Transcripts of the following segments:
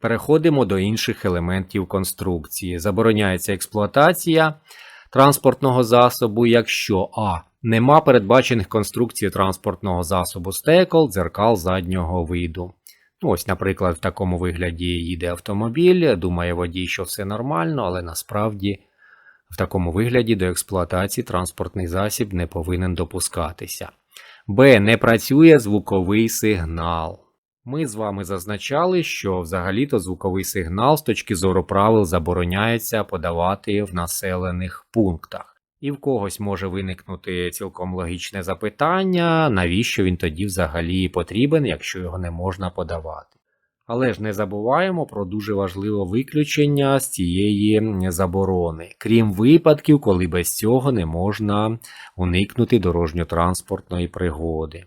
Переходимо до інших елементів конструкції. Забороняється експлуатація транспортного засобу, якщо а. Нема передбачених конструкцій транспортного засобу стекол, дзеркал заднього виду. Ну, Ось, наприклад, в такому вигляді їде автомобіль, думає водій, що все нормально, але насправді в такому вигляді до експлуатації транспортний засіб не повинен допускатися. Б. Не працює звуковий сигнал. Ми з вами зазначали, що взагалі-то звуковий сигнал з точки зору правил забороняється подавати в населених пунктах. І в когось може виникнути цілком логічне запитання, навіщо він тоді взагалі потрібен, якщо його не можна подавати. Але ж не забуваємо про дуже важливе виключення з цієї заборони, крім випадків, коли без цього не можна уникнути дорожньо-транспортної пригоди.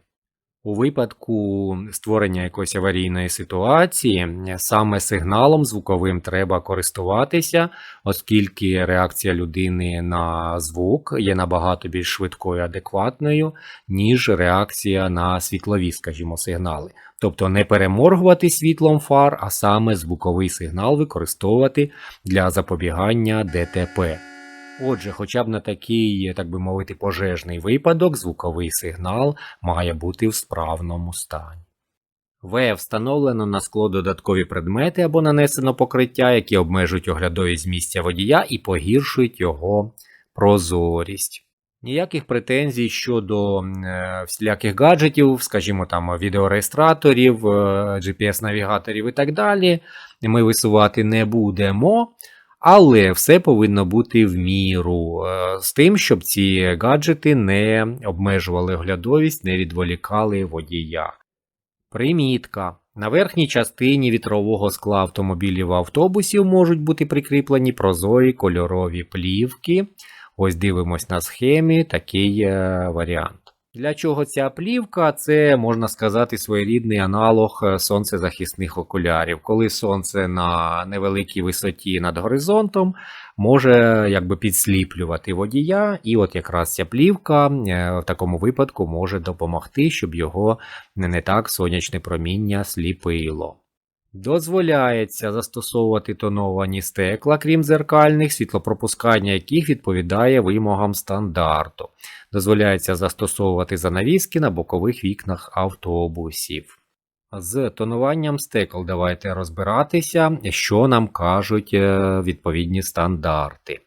У випадку створення якоїсь аварійної ситуації саме сигналом звуковим треба користуватися, оскільки реакція людини на звук є набагато більш швидкою адекватною, ніж реакція на світлові, скажімо, сигнали. Тобто не переморгувати світлом фар, а саме звуковий сигнал використовувати для запобігання ДТП. Отже, хоча б на такий, так би мовити, пожежний випадок, звуковий сигнал має бути в справному стані. В. Встановлено на скло додаткові предмети або нанесено покриття, які обмежують оглядовість місця водія і погіршують його прозорість. Ніяких претензій щодо е, всіляких гаджетів, скажімо там, відеореєстраторів, е, GPS-навігаторів і так далі, ми висувати не будемо. Але все повинно бути в міру е, з тим, щоб ці гаджети не обмежували оглядовість, не відволікали водія. Примітка. На верхній частині вітрового скла автомобілів автобусів можуть бути прикріплені прозорі кольорові плівки. Ось дивимось на схемі такий е, варіант. Для чого ця плівка? Це можна сказати своєрідний аналог е, сонцезахисних окулярів. Коли сонце на невеликій висоті над горизонтом може якби підсліплювати водія, і от якраз ця плівка е, в такому випадку може допомогти, щоб його не так сонячне проміння сліпило. Дозволяється застосовувати тоновані стекла, крім зеркальних, світлопропускання яких відповідає вимогам стандарту. Дозволяється застосовувати занавіски на бокових вікнах автобусів. З тонуванням стекол давайте розбиратися, що нам кажуть е, відповідні стандарти.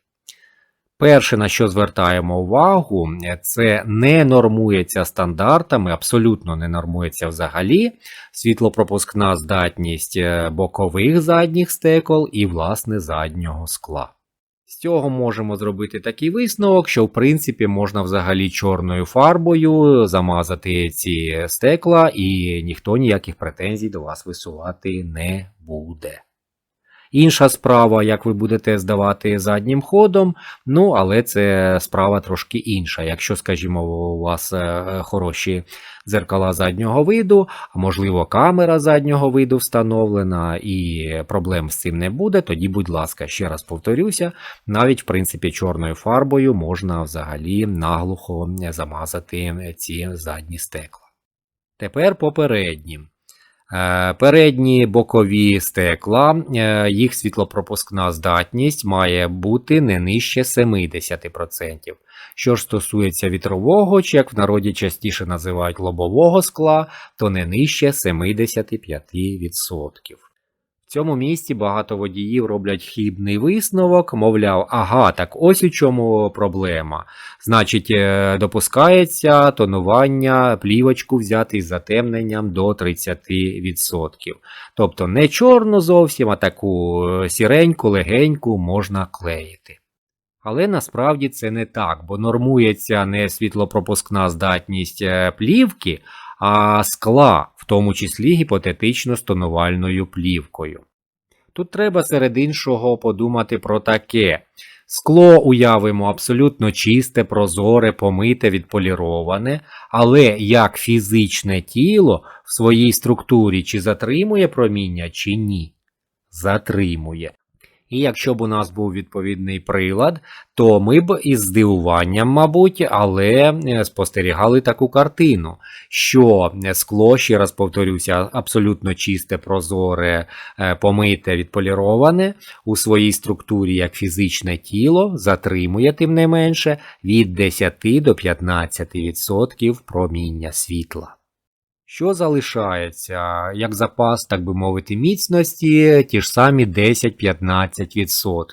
Перше, на що звертаємо увагу, це не нормується стандартами, абсолютно не нормується взагалі світлопропускна здатність е, бокових задніх стекол і, власне, заднього скла. З цього можемо зробити такий висновок, що в принципі можна взагалі чорною фарбою замазати ці стекла, і ніхто ніяких претензій до вас висувати не буде. Інша справа, як ви будете здавати заднім ходом, ну, але це справа трошки інша. Якщо, скажімо, у вас е, хороші дзеркала заднього виду, а можливо, камера заднього виду встановлена, і проблем з цим не буде, тоді, будь ласка, ще раз повторюся, навіть в принципі чорною фарбою можна взагалі наглухо замазати ці задні стекла. Тепер по переднім. Е, передні бокові стекла, е, їх світлопропускна здатність має бути не нижче 70%. Що ж стосується вітрового, чи як в народі частіше називають лобового скла, то не нижче 75%. Цьому місці багато водіїв роблять хібний висновок, мовляв, ага, так ось у чому проблема. Значить, е, допускається тонування плівочку взяти з затемненням до 30%. Тобто не чорну зовсім, а таку е, сіреньку, легеньку можна клеїти. Але насправді це не так, бо нормується не світлопропускна здатність е, плівки, а скла, в тому числі гіпотетично стонувальною плівкою. Тут треба серед іншого подумати про таке. Скло уявимо абсолютно чисте, прозоре, помите, відполіроване, але як фізичне тіло в своїй структурі чи затримує проміння, чи ні? Затримує. І якщо б у нас був відповідний прилад, то ми б із здивуванням, мабуть, але е, спостерігали таку картину, що скло, ще раз повторюся, абсолютно чисте, прозоре, е, помите, відполіроване у своїй структурі як фізичне тіло затримує тим не менше від 10 до 15% проміння світла. Що залишається, як запас, так би мовити, міцності, ті ж самі 10-15%.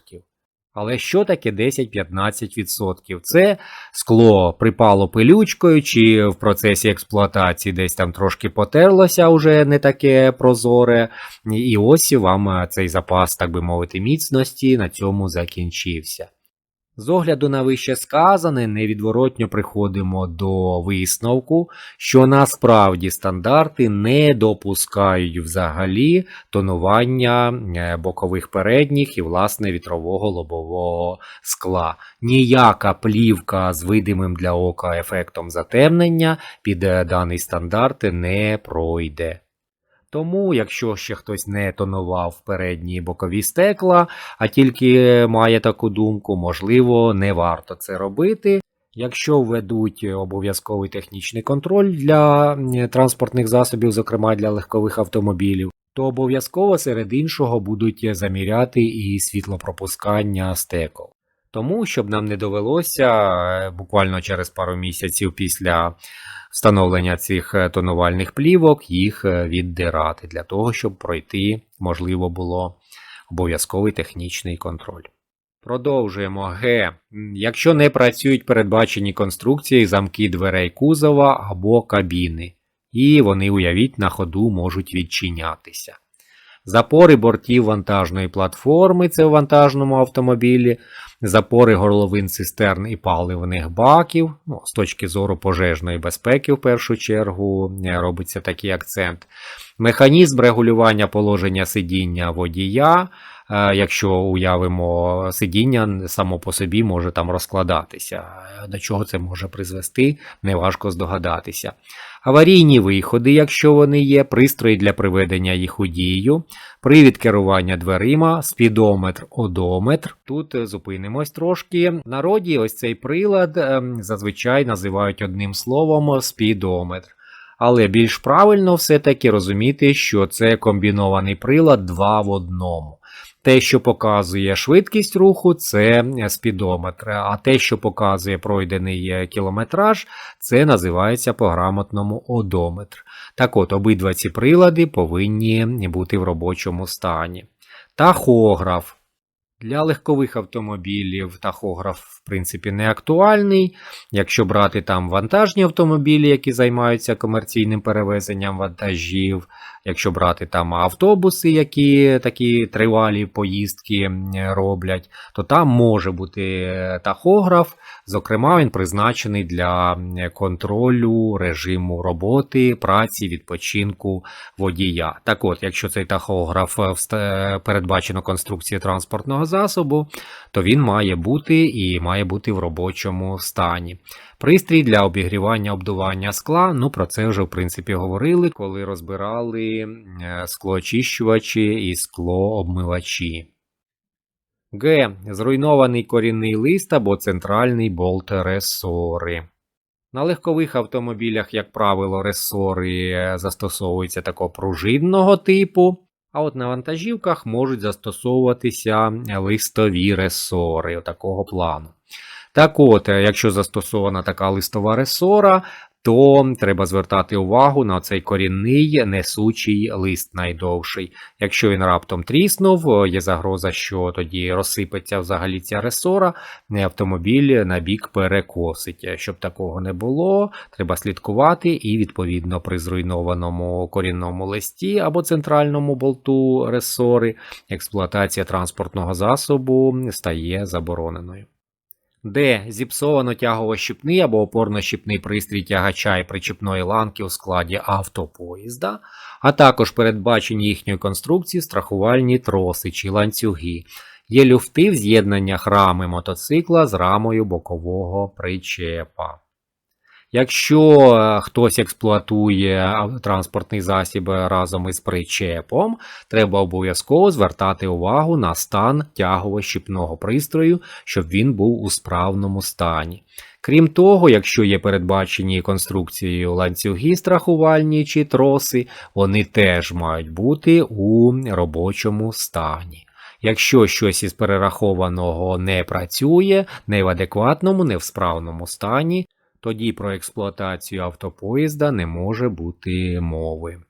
Але що таке 10-15%? Це скло припало пилючкою, чи в процесі експлуатації десь там трошки потерлося, уже не таке прозоре. І ось вам цей запас, так би мовити, міцності на цьому закінчився. З огляду на вище сказане, невідворотньо приходимо до висновку, що насправді стандарти не допускають взагалі тонування е, бокових передніх і, власне, вітрового лобового скла. Ніяка плівка з видимим для ока ефектом затемнення під е, даний стандарт не пройде. Тому, якщо ще хтось не тонував передні бокові стекла, а тільки має таку думку, можливо, не варто це робити. Якщо введуть обов'язковий технічний контроль для транспортних засобів, зокрема для легкових автомобілів, то обов'язково серед іншого будуть заміряти і світлопропускання стекол. Тому, щоб нам не довелося е, буквально через пару місяців після встановлення цих е, тонувальних плівок, їх е, віддирати для того, щоб пройти, можливо, було обов'язковий технічний контроль. Продовжуємо Г. Якщо не працюють передбачені конструкції замки дверей кузова або кабіни, і вони, уявіть, на ходу можуть відчинятися. Запори бортів вантажної платформи, це у вантажному автомобілі, запори горловин цистерн і паливних баків. Ну, З точки зору пожежної безпеки, в першу чергу, е, робиться такий акцент. Механізм регулювання положення сидіння водія. Е, якщо уявимо сидіння, само по собі може там розкладатися. До чого це може призвести, неважко здогадатися. Аварійні виходи, якщо вони є, пристрої для приведення їх у дію, привід керування дверима, спідометр, одометр. Тут зупинимось трошки. В народі ось цей прилад ем, зазвичай називають одним словом спідометр. Але більш правильно все-таки розуміти, що це комбінований прилад два в одному. Те, що показує швидкість руху, це спідометр, а те, що показує пройдений кілометраж, це називається по-грамотному одометр. Так от, обидва ці прилади повинні бути в робочому стані. Тахограф. Для легкових автомобілів тахограф, в принципі, не актуальний. Якщо брати там вантажні автомобілі, які займаються комерційним перевезенням вантажів, якщо брати там автобуси, які такі тривалі поїздки роблять, то там може бути тахограф. Зокрема, він призначений для контролю режиму роботи, праці, відпочинку водія. Так от, якщо цей тахограф передбачено конструкцією транспортного засобу, то він має бути і має бути в робочому стані. Пристрій для обігрівання обдування скла, ну про це вже в принципі говорили, коли розбирали е, склоочищувачі і склообмивачі. Г. Зруйнований корінний лист або центральний болт ресори. На легкових автомобілях, як правило, ресори е, застосовуються такого пружинного типу, а от на вантажівках можуть застосовуватися листові ресори такого плану. Так от, е, якщо застосована така листова ресора, то треба звертати увагу на цей корінний несучий лист найдовший. Якщо він раптом тріснув, є загроза, що тоді розсипеться взагалі ця ресора, автомобіль на бік перекосить. Щоб такого не було, треба слідкувати і, відповідно, при зруйнованому корінному листі або центральному болту ресори експлуатація транспортного засобу стає забороненою. Д. Зіпсовано тягово-щіпний або опорно-щіпний пристрій тягача і причіпної ланки у складі автопоїзда, а також передбачені їхньої конструкції страхувальні троси чи ланцюги. Є люфти в з'єднаннях рами мотоцикла з рамою бокового причепа. Якщо е, хтось експлуатує транспортний засіб разом із причепом, треба обов'язково звертати увагу на стан тягово-щіпного пристрою, щоб він був у справному стані. Крім того, якщо є передбачені конструкцією ланцюги страхувальні чи троси, вони теж мають бути у робочому стані. Якщо щось із перерахованого не працює, не в адекватному, не в справному стані, тоді про експлуатацію автопоїзда не може бути мови.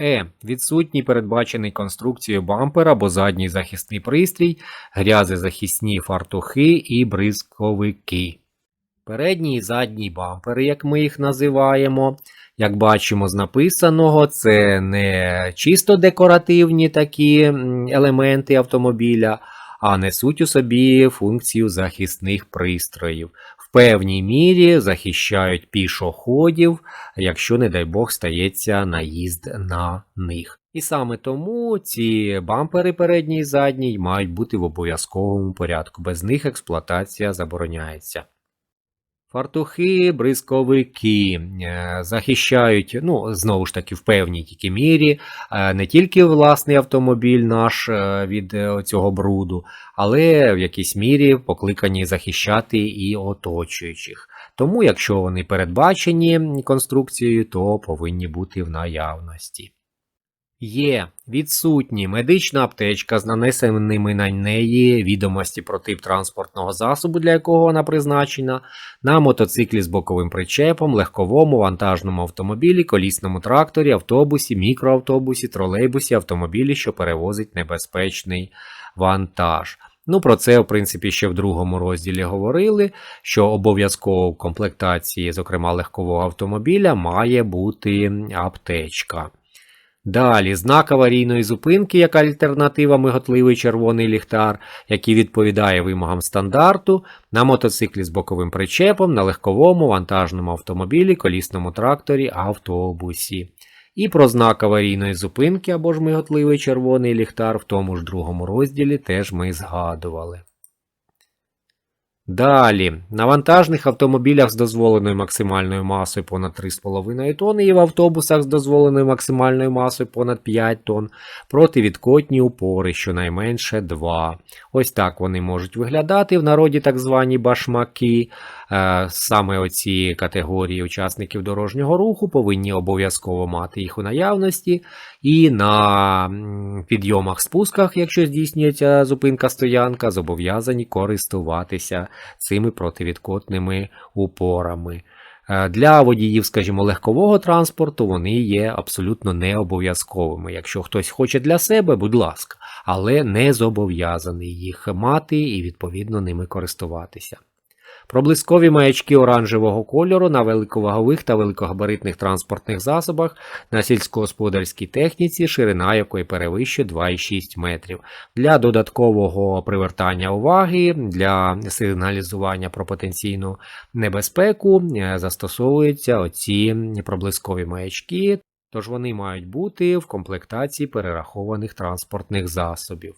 Е. Відсутній передбачений конструкцією бампер або задній захисний пристрій, грязезахисні фартухи і бризковики. Передній і задній бампери, як ми їх називаємо, як бачимо з написаного, це не чисто декоративні такі елементи автомобіля, а несуть у собі функцію захисних пристроїв. Певній мірі захищають пішоходів, якщо, не дай Бог, стається наїзд на них. І саме тому ці бампери передній і задній мають бути в обов'язковому порядку. Без них експлуатація забороняється. Фартухи, бризковики е, захищають, ну, знову ж таки, в певній тільки мірі, е, не тільки власний автомобіль наш е, від цього бруду, але в якійсь мірі покликані захищати і оточуючих. Тому, якщо вони передбачені конструкцією, то повинні бути в наявності. Є відсутні медична аптечка з нанесеними на неї відомості про тип транспортного засобу, для якого вона призначена, на мотоциклі з боковим причепом, легковому вантажному автомобілі, колісному тракторі, автобусі, мікроавтобусі, тролейбусі, автомобілі, що перевозить небезпечний вантаж. Ну, про це, в принципі, ще в другому розділі говорили, що обов'язково в комплектації, зокрема легкового автомобіля, має бути аптечка. Далі знак аварійної зупинки як альтернатива миготливий червоний ліхтар, який відповідає вимогам стандарту, на мотоциклі з боковим причепом, на легковому вантажному автомобілі, колісному тракторі, автобусі. І про знак аварійної зупинки або ж миготливий червоний ліхтар в тому ж другому розділі теж ми згадували. Далі, на вантажних автомобілях з дозволеною максимальною масою понад 3,5 тонни і в автобусах з дозволеною максимальною масою понад 5 тонн противідкотні упори, щонайменше 2. Ось так вони можуть виглядати в народі так звані башмаки. Е, Саме оці категорії учасників дорожнього руху повинні обов'язково мати їх у наявності. І на підйомах спусках, якщо здійснюється зупинка стоянка, зобов'язані користуватися цими противідкотними упорами. Е, Для водіїв, скажімо, легкового транспорту вони є абсолютно не обов'язковими. Якщо хтось хоче для себе, будь ласка, але не зобов'язаний їх мати і відповідно ними користуватися. Проблискові маячки оранжевого кольору на великовагових та великогабаритних транспортних засобах на сільськогосподарській техніці, ширина якої перевищує 2,6 метрів. Для додаткового привертання уваги, для сигналізування про потенційну небезпеку е, застосовуються оці проблискові маячки, тож вони мають бути в комплектації перерахованих транспортних засобів.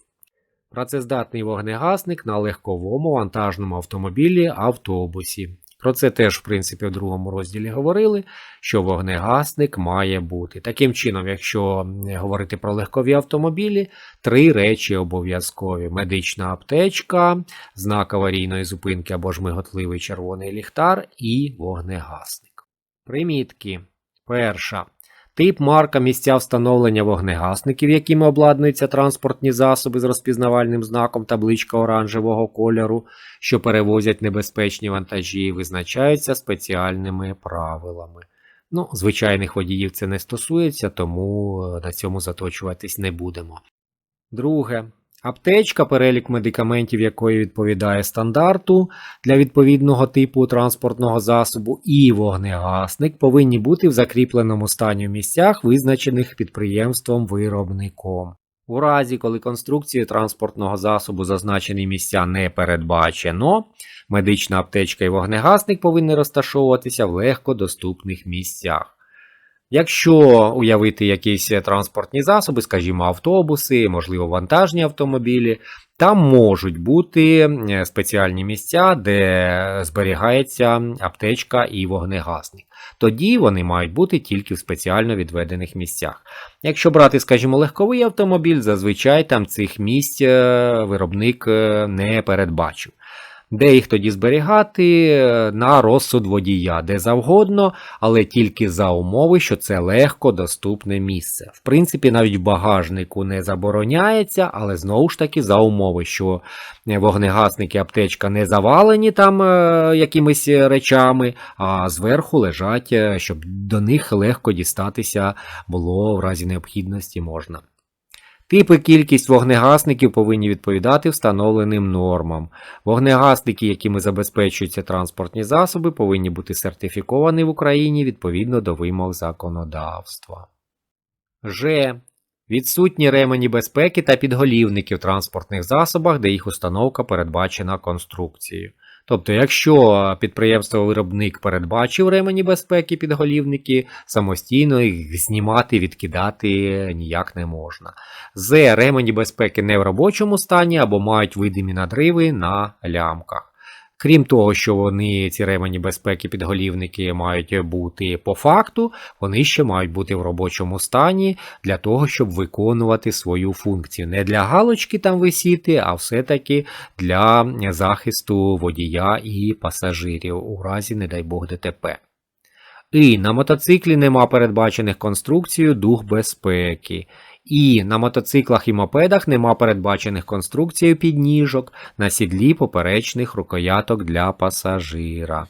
Працездатний вогнегасник на легковому вантажному автомобілі автобусі. Про це теж, в принципі, в другому розділі говорили, що вогнегасник має бути. Таким чином, якщо говорити про легкові автомобілі, три речі обов'язкові: медична аптечка, знак аварійної зупинки або ж миготливий червоний ліхтар і вогнегасник. Примітки. Перша. Тип, марка, місця встановлення вогнегасників, якими обладнуються транспортні засоби з розпізнавальним знаком табличка оранжевого кольору, що перевозять небезпечні вантажі, визначаються спеціальними правилами. Ну, звичайних водіїв це не стосується, тому е, на цьому заточуватись не будемо. Друге. Аптечка, перелік медикаментів, якої відповідає стандарту для відповідного типу транспортного засобу, і вогнегасник повинні бути в закріпленому стані в місцях, визначених підприємством-виробником. У разі, коли конструкцією транспортного засобу зазначені місця не передбачено, медична аптечка і вогнегасник повинні розташовуватися в легкодоступних місцях. Якщо уявити якісь транспортні засоби, скажімо, автобуси, можливо, вантажні автомобілі, там можуть бути е, спеціальні місця, де зберігається аптечка і вогнегасник. Тоді вони мають бути тільки в спеціально відведених місцях. Якщо брати, скажімо, легковий автомобіль, зазвичай там цих місць е, виробник е, не передбачив. Де їх тоді зберігати Е, на розсуд водія, де завгодно, але тільки за умови, що це легко доступне місце. В принципі, навіть багажнику не забороняється, але знову ж таки за умови, що вогнегасники аптечка не завалені там е, якимись речами, а зверху лежать, е, щоб до них легко дістатися було в разі необхідності можна. Типи кількість вогнегасників повинні відповідати встановленим нормам. Вогнегасники, якими забезпечуються транспортні засоби, повинні бути сертифіковані в Україні відповідно до вимог законодавства. Ж. Відсутні ремені безпеки та підголівники в транспортних засобах, де їх установка передбачена конструкцією. Тобто, якщо підприємство-виробник передбачив ремені безпеки підголівники, самостійно їх знімати, відкидати ніяк не можна. З ремені безпеки не в робочому стані або мають видимі надриви на лямках. Крім того, що вони, ці ремені безпеки підголівники мають бути по факту, вони ще мають бути в робочому стані для того, щоб виконувати свою функцію. Не для галочки там висіти, а все-таки для захисту водія і пасажирів у разі, не дай Бог, ДТП. І на мотоциклі нема передбачених конструкцією дух безпеки. І на мотоциклах і мопедах нема передбачених конструкцією підніжок на сідлі поперечних рукояток для пасажира.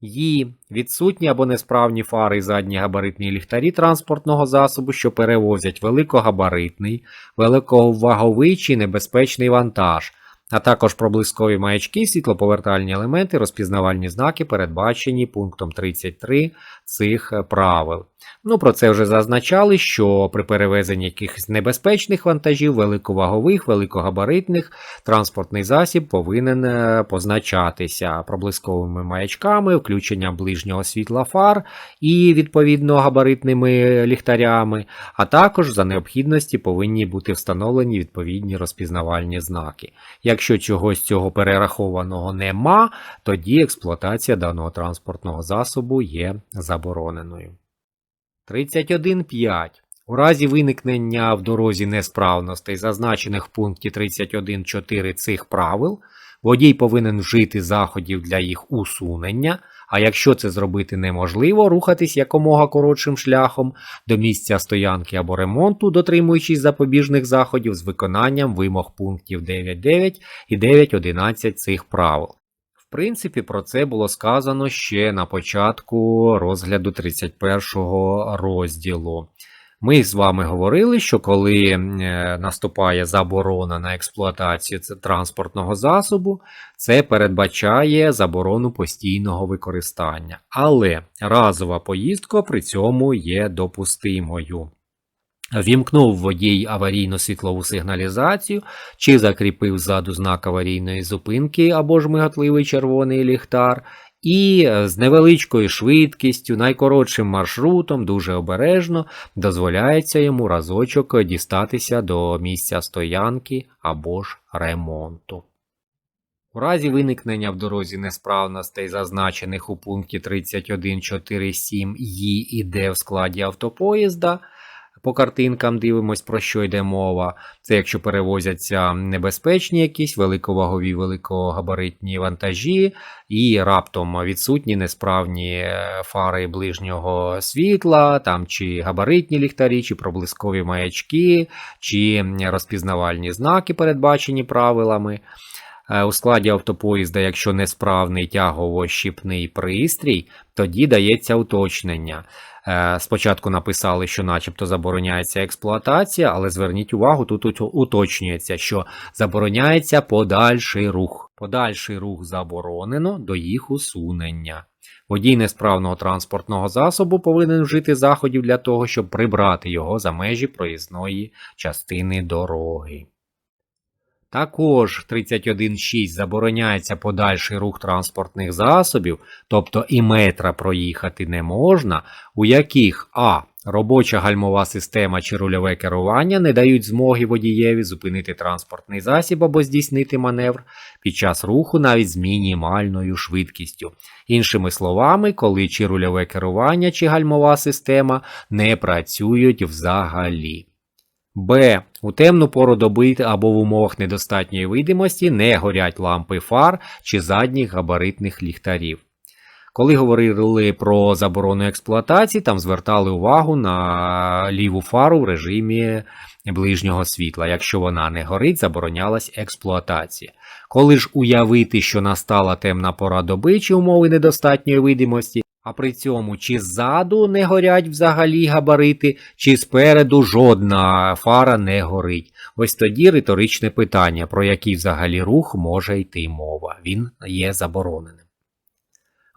Її відсутні або несправні фари і задні габаритні ліхтарі транспортного засобу, що перевозять великогабаритний, великоваговий чи небезпечний вантаж, а також проблискові маячки, світлоповертальні елементи, розпізнавальні знаки, передбачені пунктом 33 цих правил. Ну, про це вже зазначали, що при перевезенні якихось небезпечних вантажів, великовагових, великогабаритних, транспортний засіб повинен е, позначатися проблисковими маячками, включенням ближнього світла фар і відповідно габаритними ліхтарями, а також за необхідності повинні бути встановлені відповідні розпізнавальні знаки. Якщо чогось цього перерахованого нема, тоді експлуатація даного транспортного засобу є забороненою. 31.5. У разі виникнення в дорозі несправностей, зазначених в пункті 31.4 цих правил, водій повинен вжити заходів для їх усунення, а якщо це зробити неможливо, рухатись якомога коротшим шляхом до місця стоянки або ремонту, дотримуючись запобіжних заходів з виконанням вимог пунктів 9.9 і 9.11 цих правил. В принципі, про це було сказано ще на початку розгляду 31 розділу. Ми з вами говорили, що коли е, наступає заборона на експлуатацію транспортного засобу, це передбачає заборону постійного використання. Але разова поїздка при цьому є допустимою. Вімкнув водій аварійну світлову сигналізацію, чи закріпив ззаду знак аварійної зупинки або ж миготливий червоний ліхтар, і з невеличкою швидкістю, найкоротшим маршрутом, дуже обережно дозволяється йому разочок дістатися до місця стоянки або ж ремонту. У разі виникнення в дорозі несправностей, зазначених у пункті 31.4.7 «Ї» і «Д» в складі автопоїзда, по картинкам дивимось, про що йде мова. Це якщо перевозяться небезпечні якісь великовагові, великогабаритні вантажі, і раптом відсутні несправні е, фари ближнього світла, там чи габаритні ліхтарі, чи проблискові маячки, чи розпізнавальні знаки, передбачені правилами. Е, у складі автопоїзда, якщо несправний тягово-щіпний пристрій, тоді дається уточнення. Е, спочатку написали, що начебто забороняється експлуатація, але зверніть увагу, тут уточнюється, що забороняється подальший рух. Подальший рух заборонено до їх усунення. Водій несправного транспортного засобу повинен вжити заходів для того, щоб прибрати його за межі проїзної частини дороги. Також 31.6 забороняється подальший рух транспортних засобів, тобто і метра проїхати не можна, у яких а. Робоча гальмова система чи рульове керування не дають змоги водієві зупинити транспортний засіб або здійснити маневр під час руху навіть з мінімальною швидкістю. Іншими словами, коли чи рульове керування, чи гальмова система не працюють взагалі. Б. У темну пору доби або в умовах недостатньої видимості не горять лампи фар чи задніх габаритних ліхтарів. Коли говорили про заборону експлуатації, там звертали увагу на ліву фару в режимі ближнього світла. Якщо вона не горить, заборонялась експлуатація. Коли ж уявити, що настала темна пора доби чи умови недостатньої видимості, а при цьому чи ззаду не горять взагалі габарити, чи спереду жодна фара не горить. Ось тоді риторичне питання, про який взагалі рух може йти мова. Він є забороненим.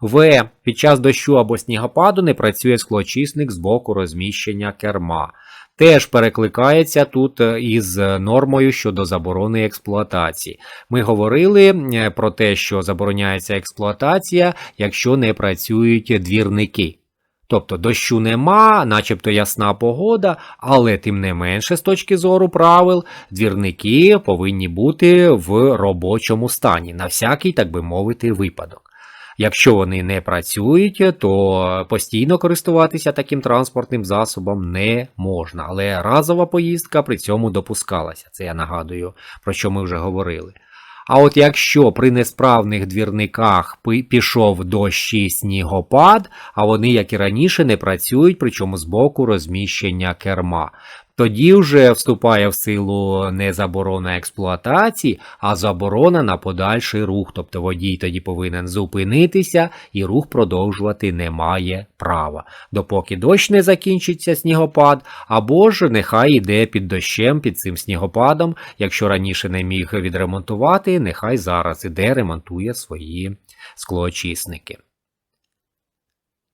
В. Під час дощу або снігопаду не працює склочисник з боку розміщення керма. Теж перекликається тут е, із нормою щодо заборони експлуатації. Ми говорили е, про те, що забороняється експлуатація, якщо не працюють двірники. Тобто дощу нема, начебто ясна погода, але тим не менше, з точки зору правил, двірники повинні бути в робочому стані, на всякий, так би мовити, випадок. Якщо вони не працюють, то постійно користуватися таким транспортним засобом не можна. Але разова поїздка при цьому допускалася. Це я нагадую, про що ми вже говорили. А от якщо при несправних двірниках пішов дощ і снігопад, а вони, як і раніше, не працюють, причому з боку розміщення керма, тоді вже вступає в силу не заборона експлуатації, а заборона на подальший рух. Тобто водій тоді повинен зупинитися і рух продовжувати не має права, допоки дощ не закінчиться снігопад, або ж нехай йде під дощем, під цим снігопадом. Якщо раніше не міг відремонтувати, нехай зараз іде ремонтує свої склоочисники.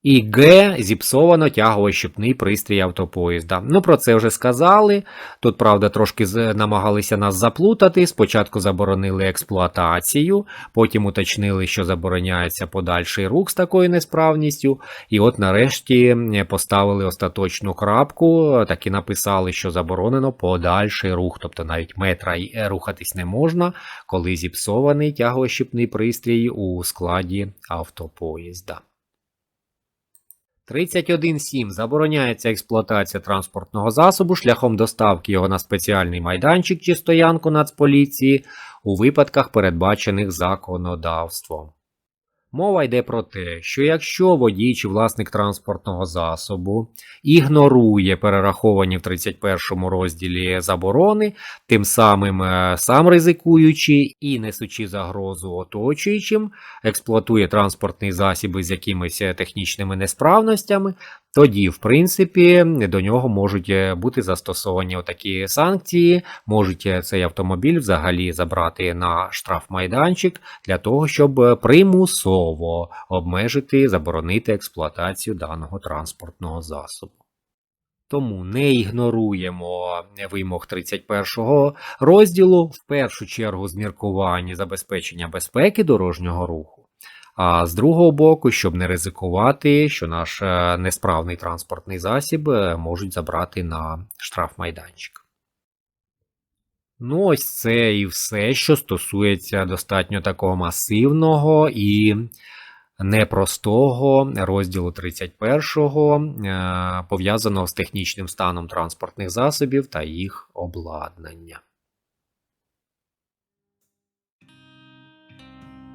І Г. Зіпсовано тягово-щепний пристрій автопоїзда. Ну, про це вже сказали. Тут, правда, трошки намагалися нас заплутати. Спочатку заборонили експлуатацію, потім уточнили, що забороняється подальший рух з такою несправністю. І от нарешті поставили остаточну крапку, так і написали, що заборонено подальший рух, тобто навіть метра е, рухатись не можна, коли зіпсований тягово-щепний пристрій у складі автопоїзда. 31.7. Забороняється експлуатація транспортного засобу шляхом доставки його на спеціальний майданчик чи стоянку Нацполіції у випадках, передбачених законодавством. Мова йде про те, що якщо водій чи власник транспортного засобу ігнорує перераховані в 31 розділі заборони, тим самим е, сам ризикуючи і несучи загрозу оточуючим, експлуатує транспортний засіб з якимись е, технічними несправностями, тоді, в принципі, до нього можуть е, бути застосовані такі санкції, можуть е, цей автомобіль взагалі забрати на штрафмайданчик для того, щоб е, примусово обмежити, заборонити експлуатацію даного транспортного засобу. Тому не ігноруємо вимог 31 розділу, в першу чергу з міркувань забезпечення безпеки дорожнього руху. А з другого боку, щоб не ризикувати, що наш е, несправний транспортний засіб е, можуть забрати на штрафмайданчик. Ну, ось це і все, що стосується достатньо такого масивного і непростого розділу 31, е, пов'язаного з технічним станом транспортних засобів та їх обладнання.